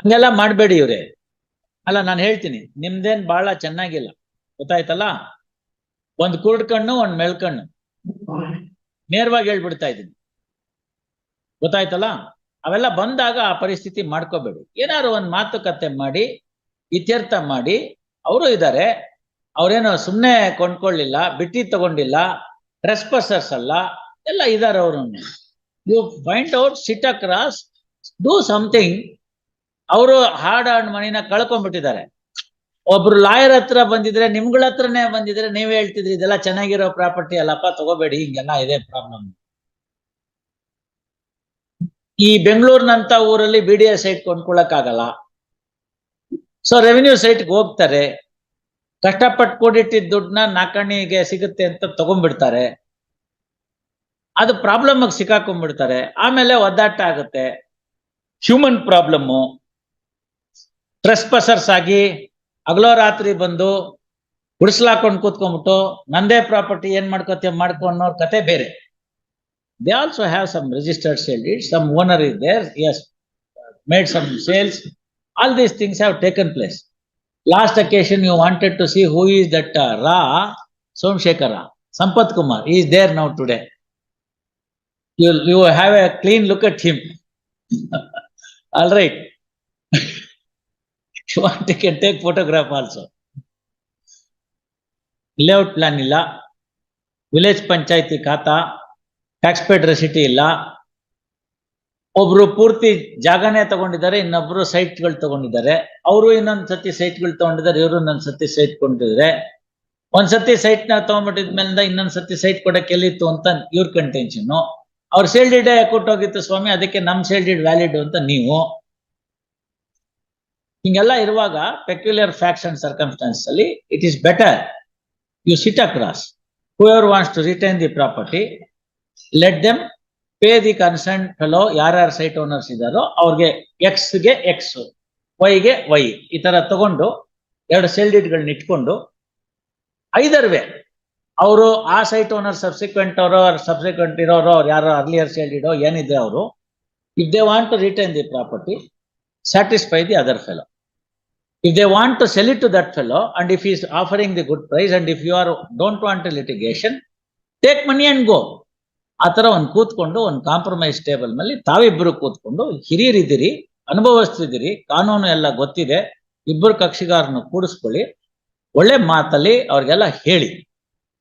ಹಂಗೆಲ್ಲ ಮಾಡ್ಬೇಡಿ ಇವ್ರೆ. ಅಲ್ಲ, ನಾನು ಹೇಳ್ತೀನಿ, ನಿಮ್ದೇನ್ ಬಹಳ ಚೆನ್ನಾಗಿಲ್ಲ. ಗೊತ್ತಾಯ್ತಲ್ಲ? ಒಂದ್ ಕುರುಡ್ ಕಣ್ಣು, ಒಂದ್ ಮೆಳ್ಕಣ್ಣು ನೇರವಾಗಿ ಹೇಳ್ಬಿಡ್ತಾ ಇದ್ದೀನಿ. ಗೊತ್ತಾಯ್ತಲ್ಲ? ಅವೆಲ್ಲ ಬಂದಾಗ ಆ ಪರಿಸ್ಥಿತಿ ಮಾಡ್ಕೋಬೇಡಿ. ಏನಾದ್ರು ಒಂದ್ ಮಾತುಕತೆ ಮಾಡಿ, ಇತ್ಯರ್ಥ ಮಾಡಿ, ಅವರು ಇದ್ದಾರೆ ಅವ್ರೇನೋ ಸುಮ್ಮನೆ ಕೊಂಡ್ಕೊಳ್ಳಿಲ್ಲ, ಬಿಟ್ಟಿ ತಗೊಂಡಿಲ್ಲ ಟ್ರೆಸ್ಪಸರ್ಸ್ ಅಲ್ಲ, ಎಲ್ಲ ಇದಾರೆ ಅವರು you find out sit across do something ಅವರು ಹಾರ್ಡ್ ಹಾರ್ಡ್ ಮನಿನ ಕಳ್ಕೊಂಡ್ಬಿಟ್ಟಿದ್ದಾರೆ. ಒಬ್ರು ಲಾಯರ್ ಹತ್ರ ಬಂದಿದ್ರೆ, ನಿಮ್ಗಳ ಹತ್ರನೇ ಬಂದಿದ್ರೆ ನೀವ್ ಹೇಳ್ತಿದ್ರಿ, ಇದೆಲ್ಲ ಚೆನ್ನಾಗಿರೋ ಪ್ರಾಪರ್ಟಿ ಅಲ್ಲಪ್ಪ, ತಗೋಬೇಡಿ, ಹಿಂಗೆಲ್ಲ ಇದೆ ಪ್ರಾಬ್ಲಮ್ ಈ ಬೆಂಗಳೂರಿನಂತ ಊರಲ್ಲಿ ಬಿ ಡಿ ಎಸ್ ಸೈಟ್ ಕೊಂಡ್ಕೊಳಕ್ ಆಗಲ್ಲ ಸೊ ರೆವಿನ್ಯೂ ಸೈಟ್ಗೆ ಹೋಗ್ತಾರೆ. ಕಷ್ಟಪಟ್ಟು ಕೂಡಿಟ್ಟಿದ್ದ ದುಡ್ಡನ್ನ ನಾಲ್ಕಣಿಗೆ ಸಿಗುತ್ತೆ ಅಂತ ತಗೊಂಡ್ಬಿಡ್ತಾರೆ. ಅದು ಪ್ರಾಬ್ಲಮ್ ಸಿಕ್ಕಾಕೊಂಡ್ಬಿಡ್ತಾರೆ. ಆಮೇಲೆ ಒದ್ದಾಟ ಆಗುತ್ತೆ. ಹ್ಯೂಮನ್ ಪ್ರಾಬ್ಲಮ್ಮು ಟ್ರೆಸ್ಪಸರ್ಸ್ ಆಗಿ ಹಗಲೋ ರಾತ್ರಿ ಬಂದು ಗುಡಿಸ್ಲಾಕೊಂಡು ಕೂತ್ಕೊಂಡ್ಬಿಟ್ಟು ನಂದೇ ಪ್ರಾಪರ್ಟಿ ಏನ್ ಮಾಡ್ಕೋತೀವಿ ಮಾಡ್ಕೊ ಅನ್ನೋ ಕತೆ ಬೇರೆ. They also have some registered sale deed some owner is there has made some sales all these things have taken place last occasion you wanted to see who is that Ra Somashekhara Sampath Kumar is there now today you you have a clean look at him all right. You want you can take layout plan ಇಲ್ಲ. Village panchayati khata. Tax paid ರೆಸಿಟಿ ಇಲ್ಲ. ಒಬ್ರು ಪೂರ್ತಿ ಜಾಗನೇ ತಗೊಂಡಿದ್ದಾರೆ, ಇನ್ನೊಬ್ರು ಸೈಟ್ಗಳು ತಗೊಂಡಿದ್ದಾರೆ. ಅವರು ಇನ್ನೊಂದು ಸತಿ ಸೈಟ್ಗಳು ತಗೊಂಡಿದ್ದಾರೆ, ಇವರು ಇನ್ನೊಂದ್ ಸತಿ ಸೈಟ್ ಕೊಂಡಿದ್ದಾರೆ ಒಂದು ಸತಿ ಸೈಟ್ನ ತಗೊಂಡ್ಬಿಟ್ಟಿದ್ಮೇಲಿಂದ ಇನ್ನೊಂದ್ ಸತಿ ಸೈಟ್ ಕೊಡಕ್ಕೆ ಎಲ್ಲಿತ್ತು ಅಂತ ಇವ್ರ ಕಂಟೆನ್ಷನ್ ಅವ್ರ ಸೇಲ್ ಡೀಡ್ ಕೊಟ್ಟೋಗಿತ್ತು ಸ್ವಾಮಿ? ಅದಕ್ಕೆ ನಮ್ ಸೇಲ್ ಡೀಡ್ ವ್ಯಾಲಿಡ್ ಅಂತ ನೀವು. ಹಿಂಗೆಲ್ಲ ಇರುವಾಗ ಪೆಕ್ಯುಲರ್ ಫ್ಯಾಕ್ಟ್ಸ್ ಅಂಡ್ ಸರ್ಕಮ್ಸ್ಟಾನ್ಸ್ ಅಲ್ಲಿ it is better you sit across whoever wants to retain the property let them pay the concern fellow ಯಾರ್ಯಾರು ಸೈಟ್ ಓನರ್ಸ್ ಇದ್ದಾರೋ ಅವ್ರಿಗೆ ಎಕ್ಸ್ಗೆ ಎಕ್ಸ್ ವೈಗೆ ವೈ ಈ ತರ ತಗೊಂಡು ಎರಡು ಸೇಲ್ ಡೀಡ್ಗಳನ್ನ ಇಟ್ಕೊಂಡು ಐದರ್ ವೇ ಅವರು ಆ ಸೈಟ್ ಓನರ್ ಸಬ್ಸಿಕ್ವೆಂಟ್ ಅವರು ಸಬ್ಸಿಕ್ವೆಂಟ್ ಇರೋರು, ಅವ್ರು ಯಾರೋ ಅರ್ಲಿಯರ್ ಸೇಲ್ ಇಡೋ ಏನಿದೆ ಅವರು if they want to retain the property satisfy the other fellow if they want to sell it to that fellow and if is offering the good price and if you are don't want litigation take money and go ಆ ತರ ಒಂದು ಕೂತ್ಕೊಂಡು, ಒಂದು compromise table ಮೇಲೆ ತಾವಿಬ್ಬರು ಕೂತ್ಕೊಂಡು, ಹಿರಿಯರಿದ್ದೀರಿ ಅನುಭವಿಸ್ತಿದ್ದೀರಿ ಕಾನೂನು ಎಲ್ಲ ಗೊತ್ತಿದೆ ಇಬ್ಬರು ಕಕ್ಷಿಗಾರನ್ನು ಕೂಡಿಸ್ಕೊಳ್ಳಿ, ಒಳ್ಳೆ ಮಾತಲ್ಲಿ ಅವ್ರಿಗೆಲ್ಲ ಹೇಳಿ.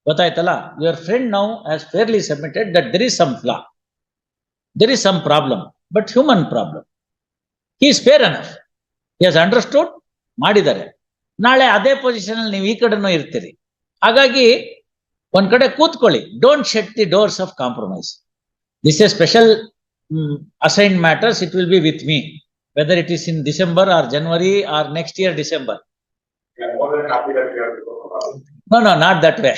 ಗೊತ್ತಾಯ್ತಲ್ಲ? Your friend now has fairly submitted that there is some flaw there is some problem but human problem is fair enough has understood ಮಾಡಿದ್ದಾರೆ. ನಾಳೆ ಅದೇ ಪೊಸಿಷನ್ ಅಲ್ಲಿ ನೀವು ಈ ಕಡೆನೂ ಇರ್ತೀರಿ. ಹಾಗಾಗಿ ಒಂದ್ ಕಡೆ ಕೂತ್ಕೊಳ್ಳಿ. Don't shut the doors of compromise this a special assign matters it will be with me whether it is in December or January or next year December no no not that way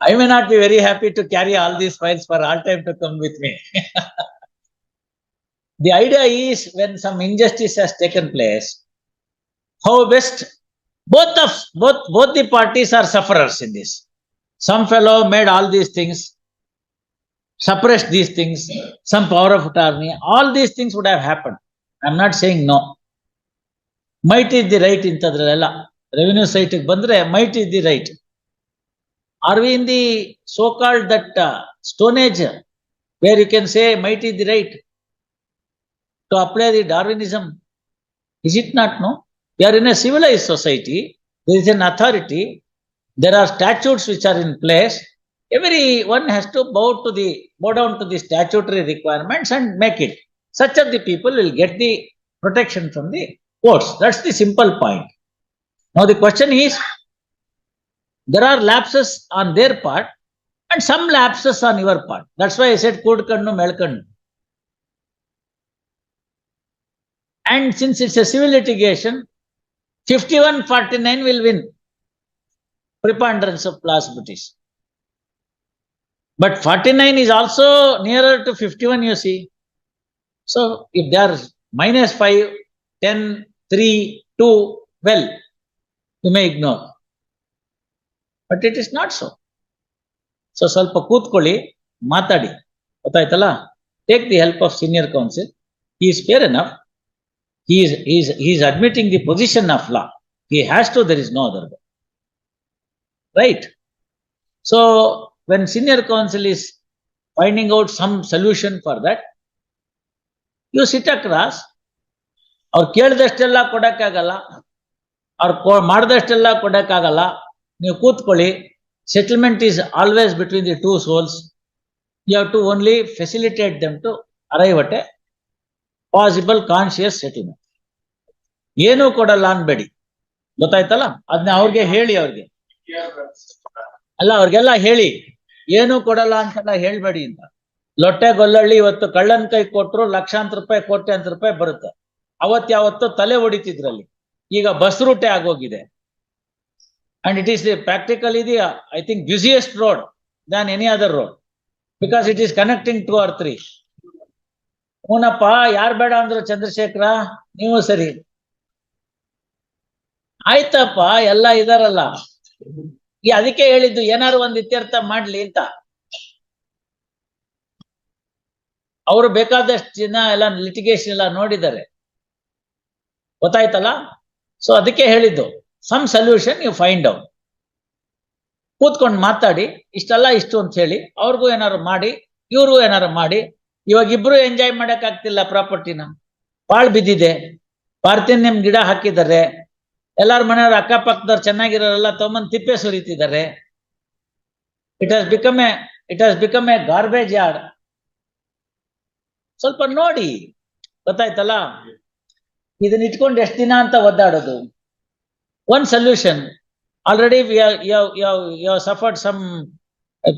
I may not be very happy to carry all these files for all time to come with me the idea is when some all has taken come how best both of both both the parties are sufferers in this. Some fellow made all these things, suppressed these things, some power of attorney, all these things would have happened. I'm not saying no. Might is the right ಇಂಥದ್ರಲ್ಲೆಲ್ಲ revenue site ಬಂದ್ರೆ might is the right are we in the so called that stone age where you can say might is the right to apply the Darwinism is it not no You are in a civilized society, there is an authority, there are statutes which are in place. Everyone has to bow to the bow down to the statutory requirements and make it. Such are the people will get the protection from the courts. That's the simple point. Now the question is, there are lapses on their part and some lapses on your part. That's why I said Kodkannu Melkannu. And since it's a civil litigation, 5149 will win. Preponderance of plausibilities. But 49 is also nearer to 51, you see. So if they are minus 5, 10, 3, 2, well, you may ignore. But it is not so. So ಸ್ವಲ್ಪ ಕೂತ್ಕೊಳ್ಳಿ ಮಾತಾಡಿ ಗೊತ್ತಾಯ್ತಲ್ಲ take the help of senior counsel is fair enough he is, he is, he is admitting the position of law. He has to, there is no other way. Right? So when senior counsel is finding out some solution for that, you sit across, ಅವ್ರು ಕೇಳಿದಷ್ಟೆಲ್ಲ ಕೊಡಕ್ಕಾಗಲ್ಲ ಅವ್ರು ಕೊ ಮಾಡಿದಷ್ಟೆಲ್ಲ ಕೊಡಕ್ಕಾಗಲ್ಲ ನೀವು ಕೂತ್ಕೊಳ್ಳಿ settlement is always between the two souls you have to only facilitate them to arrive at a possible conscious settlement ಏನೂ ಕೊಡಲ್ಲ ಅನ್ಬೇಡಿ. ಗೊತ್ತಾಯ್ತಲ್ಲ? ಅದನ್ನ ಅವ್ರಿಗೆ ಹೇಳಿ ಅವ್ರಿಗೆ. ಅಲ್ಲ, ಅವ್ರಿಗೆಲ್ಲ ಹೇಳಿ. ಏನೂ ಕೊಡಲ್ಲ ಅಂತೆಲ್ಲ ಹೇಳ್ಬೇಡಿ ಅಂತ. ಲೊಟ್ಟೆ ಗೊಲ್ಲಳ್ಳಿ ಇವತ್ತು ಕಳ್ಳನ್ ಕೈ ಕೊಟ್ರು ಲಕ್ಷಾಂತರ ರೂಪಾಯಿ, ಕೋಟ್ಯಾಂತರ ರೂಪಾಯಿ ಬರುತ್ತೆ. ಅವತ್ ಯಾವತ್ತು ತಲೆ ಹೊಡಿತಿದ್ರಲ್ಲಿ. ಈಗ ಬಸ್ ರೂಟೆ ಆಗೋಗಿದೆ. And it is the practical the I think busiest road than any other road because it is connecting to or three ಹೂನಪ್ಪ, ಯಾರು ಬೇಡ ಅಂದ್ರು ಚಂದ್ರಶೇಖರ? ನೀವು ಸರಿ. ಆಯ್ತಪ್ಪ, ಎಲ್ಲ ಇದಾರಲ್ಲ. ಈ ಅದಕ್ಕೆ ಹೇಳಿದ್ದು ಏನಾರು ಒಂದು ಇತ್ಯರ್ಥ ಮಾಡ್ಲಿ ಅಂತ. ಅವರು ಬೇಕಾದಷ್ಟು ಜನ ಎಲ್ಲ ಲಿಟಿಗೇಷನ್ ಎಲ್ಲ ನೋಡಿದ್ದಾರೆ. ಗೊತ್ತಾಯ್ತಲ್ಲ? ಸೊ ಅದಕ್ಕೆ ಹೇಳಿದ್ದು. Some solution you find out ಕೂತ್ಕೊಂಡು ಮಾತಾಡಿ, ಇಷ್ಟಲ್ಲ ಇಷ್ಟು ಅಂತ ಹೇಳಿ, ಅವ್ರಿಗೂ ಏನಾರು ಮಾಡಿ, ಇವ್ರಿಗೂ ಏನಾರು ಮಾಡಿ ಇವಾಗ ಇಬ್ರು ಎಂಜಾಯ್ ಮಾಡಕ್ ಆಗ್ತಿಲ್ಲ ಪ್ರಾಪರ್ಟಿನ ಬಾಳ್ ಬಿದ್ದಿದೆ. ಪಾರ್ಥಿನ್ಯಂ ಗಿಡ ಹಾಕಿದ್ದಾರೆ. ಎಲ್ಲಾರ ಮನೆಯವ್ರ ಅಕ್ಕಪಕ್ಕದವ್ರು ಚೆನ್ನಾಗಿರೋರೆಲ್ಲ ತಗೊಂಬಂದ್ ತಿಪ್ಪೆ ಸುರಿತಿದ್ದಾರೆ. It has become a it has become a garbage yard ಸ್ವಲ್ಪ ನೋಡಿ, ಗೊತ್ತಾಯ್ತಲ್ಲ? ಇದನ್ನ ಇಟ್ಕೊಂಡು ಎಷ್ಟು ದಿನ ಅಂತ ಒದ್ದಾಡೋದು. One solution already suffered some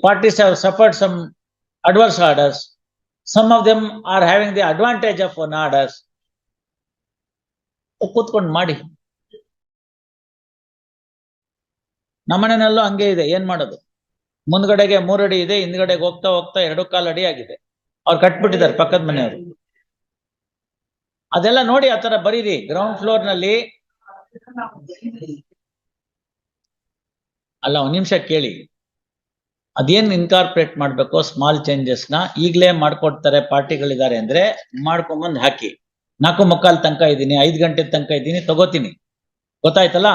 parties have suffered some adverse orders some of them are having the advantage of one orders ಕೂತ್ಕೊಂಡು ಮಾಡಿ. ನಮ್ಮನೆಯಲ್ಲೂ ಹಂಗೆ ಇದೆ. ಏನ್ ಮಾಡೋದು? ಮುಂದ್ಗಡೆಗೆ ಮೂರಡಿ ಇದೆ, ಹಿಂದ್ಗಡೆಗೆ ಹೋಗ್ತಾ ಹೋಗ್ತಾ ಎರಡು ಕಾಲು ಅಡಿ ಆಗಿದೆ. ಅವ್ರು ಕಟ್ಬಿಟ್ಟಿದ್ದಾರೆ ಪಕ್ಕದ ಮನೆಯವರು. ಅದೆಲ್ಲ ನೋಡಿ ಆತರ ಬರೀರಿ. ಗ್ರೌಂಡ್ ಫ್ಲೋರ್ನಲ್ಲಿ ಅಲ್ಲ, ಒಂದ್ ನಿಮಿಷ ಕೇಳಿ. ಅದೇನ್ ಇನ್ಕಾರ್ಪೊರೇಟ್ ಮಾಡ್ಬೇಕು ಸ್ಮಾಲ್ ಚೇಂಜಸ್ನ ಈಗ್ಲೇ ಮಾಡ್ಕೊಡ್ತಾರೆ ಪಾರ್ಟಿಗಳಿದ್ದಾರೆ ಅಂದ್ರೆ ಮಾಡ್ಕೊಂಬಂದ್ ಹಾಕಿ. ನಾಲ್ಕು ಮುಕ್ಕಾಲ್ ತನಕ ಇದ್ದೀನಿ, ಐದು ಗಂಟೆ ತನಕ ಇದ್ದೀನಿ, ತಗೋತೀನಿ. ಗೊತ್ತಾಯ್ತಲ್ಲ?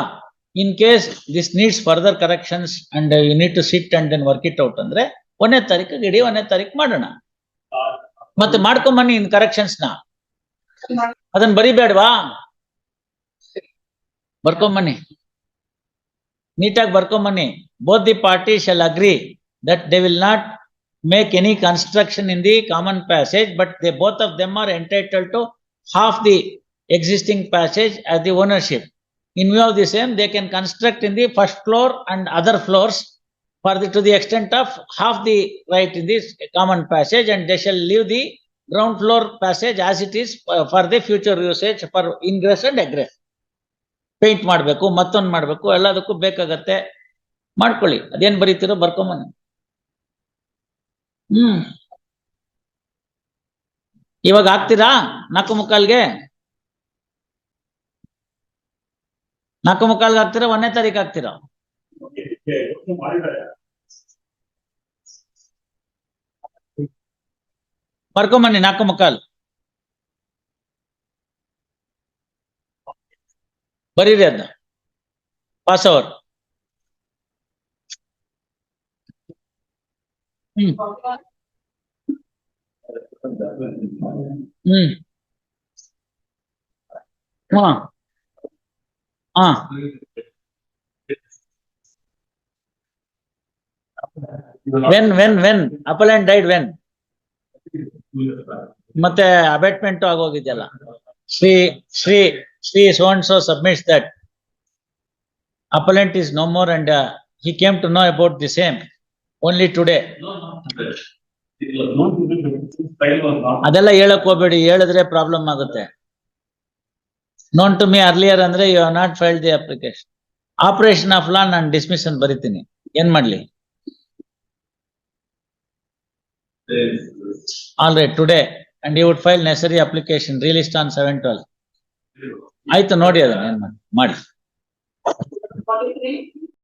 In case this needs further corrections and you need to sit and then work it out ಅಂದ್ರೆ ಒಂದನೇ ತಾರೀಕು, ಇಡೀ ಒಂದನೇ ತಾರೀಕು ಮಾಡೋಣ. ಮತ್ತೆ ಮಾಡ್ಕೊಂಬನ್ನಿ ಇನ್ ಕರೆಕ್ಷನ್ಸ್ನ. ಅದನ್ನ ಬರಿಬೇಡ್ವಾ? ಬರ್ಕೊಂಬನ್ನಿ. ನೀಟಾಗಿ ಬರ್ಕೊಂಬನ್ನಿ. Both the party shall agree that they will not make any construction in the common passage but they both of them are entitle to half the existing passage as the ownership in view of the same they can construct in the first floor and other floors for the to the extent of half the right in this common passage and they shall leave the ground floor passage as it is uh, for the future usage for ingress and egress paint ಮಾಡ್ಬೇಕು ಮತ್ತೊಂದ್ ಮಾಡ್ಬೇಕು ಎಲ್ಲದಕ್ಕೂ ಬೇಕಾಗತ್ತೆ ಮಾಡ್ಕೊಳ್ಳಿ ಅದೇನ್ ಬರೀತಿರೋ ಬರ್ಕೊಂಬನ್ನಿ ಹ್ಮ್. ಇವಾಗ ಹಾಕ್ತೀರಾ? ನಾಲ್ಕು ಮುಕ್ಕಾಲ್ಗೆ? ನಾಲ್ಕು ಮುಕ್ಕಾಲ್ಗೆ ಹಾಕ್ತೀರಾ? ಒಂದನೇ ತಾರೀಕು ಹಾಕ್ತೀರಾ? ಬರ್ಕೊಂಬನ್ನಿ, ನಾಲ್ಕು ಮುಕ್ಕಾಲ್. ಬರೀರಿ ಅದನ್ನ. ಪಾಸ್ ಅವರ್ ಹ್ಮ್ ಹ್ಮ್ ಹಾ ಹಾ when when when appellant died when ಮತ್ತೆ abatement ಆಗೋಗಿದೆಯಲ್ಲ. Shri Shri Shri son so submits that appellant is no more and he came to know about the same only today ಅದೆಲ್ಲ ಹೇಳಕ್ ಹೋಗ್ಬೇಡಿ ಹೇಳಿದ್ರೆ problem ಆಗುತ್ತೆ. Known to me earlier ಅಂದ್ರೆ you are not filed the application operation of law ನಾನು dismission ಅಂತ ಬರಿತೀನಿ. ಏನ್ ಮಾಡ್ಲಿ? All right today and you would file necessary application released on seven twelve ಆಯ್ತು ನೋಡಿ ಅದನ್ನ ಏನ್ ಮಾಡಿ.